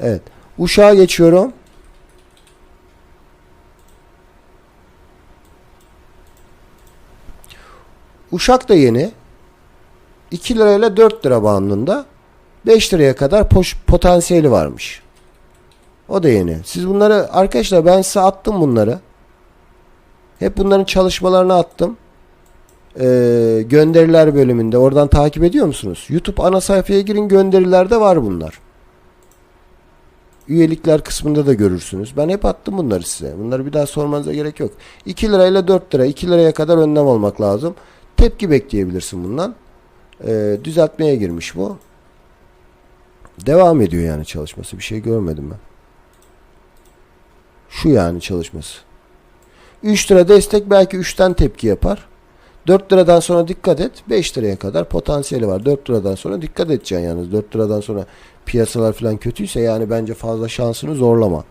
Evet. Uşağa geçiyorum. Uşak da yeni. 2 lirayla 4 lira bandında 5 liraya kadar potansiyeli varmış. O da yeni. Siz bunları arkadaşlar ben size attım bunları. Hep bunların çalışmalarını attım. Ee, gönderiler bölümünde. Oradan takip ediyor musunuz? YouTube ana sayfaya girin gönderilerde var bunlar. Üyelikler kısmında da görürsünüz. Ben hep attım bunları size. Bunları bir daha sormanıza gerek yok. 2 lirayla 4 lira. 2 liraya kadar önlem almak lazım. Tepki bekleyebilirsin bundan. Ee, düzeltmeye girmiş bu. Devam ediyor yani çalışması. Bir şey görmedim ben. Şu yani çalışması. 3 lira destek belki 3'ten tepki yapar. 4 liradan sonra dikkat et. 5 liraya kadar potansiyeli var. 4 liradan sonra dikkat edeceksin yalnız. 4 liradan sonra piyasalar falan kötüyse yani bence fazla şansını zorlama.